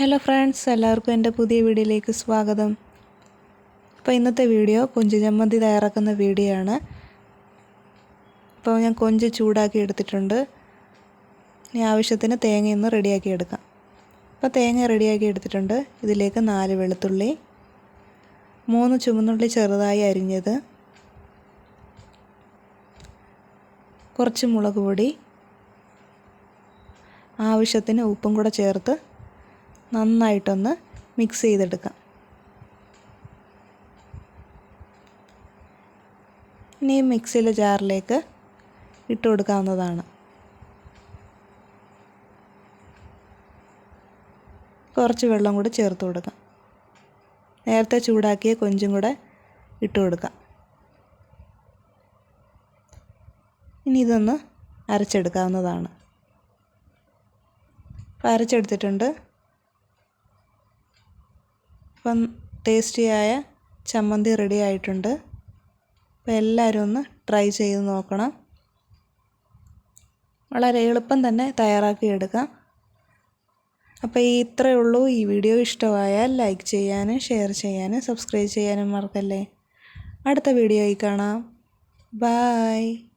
Hello friends എല്ലാവർക്കും എന്റെ പുതിയ വീഡിയോയിലേക്ക് സ്വാഗതം. അപ്പോൾ ഇന്നത്തെ വീഡിയോ കൊഞ്ച് ചമ്മന്തി തയ്യാറാക്കുന്ന വീഡിയോ ആണ്. അപ്പോൾ ഞാൻ കൊഞ്ച് ചൂടാക്കി എടുത്തിട്ടുണ്ട്. ഇനി ആവശ്യത്തിന് തേങ്ങ ഒന്ന് റെഡിയാക്കി എടുക്കാം. അപ്പോൾ തേങ്ങ റെഡിയാക്കി എടുത്തിട്ടുണ്ട്. ഇതിലേക്ക് നാല് വെളുത്തുള്ളി മൂന്ന് ചുമന്നുള്ളി ചെറുതായി അരിഞ്ഞത് കുറച്ച് മുളക് പൊടി ആവശ്യത്തിന് ഉപ്പും കൂടെ ചേർത്ത് നന്നായിട്ടൊന്ന് മിക്സ് ചെയ്തെടുക്കാം. ഇനി മിക്സിയിലെ ജാറിലേക്ക് ഇട്ട് കൊടുക്കാവുന്നതാണ്. കുറച്ച് വെള്ളം കൂടി ചേർത്ത് കൊടുക്കാം. നേരത്തെ ചൂടാക്കിയ കൊഞ്ചും കൂടെ ഇട്ട് കൊടുക്കാം. ഇനി ഇതൊന്ന് അരച്ചെടുക്കാവുന്നതാണ്. അപ്പോൾ അരച്ചെടുത്തിട്ടുണ്ട്. ഇപ്പം ടേസ്റ്റിയായ ചമ്മന്തി റെഡി ആയിട്ടുണ്ട്. അപ്പോൾ എല്ലാവരും ഒന്ന് ട്രൈ ചെയ്ത് നോക്കണം. വളരെ എളുപ്പം തന്നെ തയ്യാറാക്കി എടുക്കാം. അപ്പോൾ ഈ ഇത്രയേ ഉള്ളൂ. ഈ വീഡിയോ ഇഷ്ടമായാൽ ലൈക്ക് ചെയ്യാനും ഷെയർ ചെയ്യാനും സബ്സ്ക്രൈബ് ചെയ്യാനും മറക്കല്ലേ. അടുത്ത വീഡിയോയിൽ കാണാം. ബായ്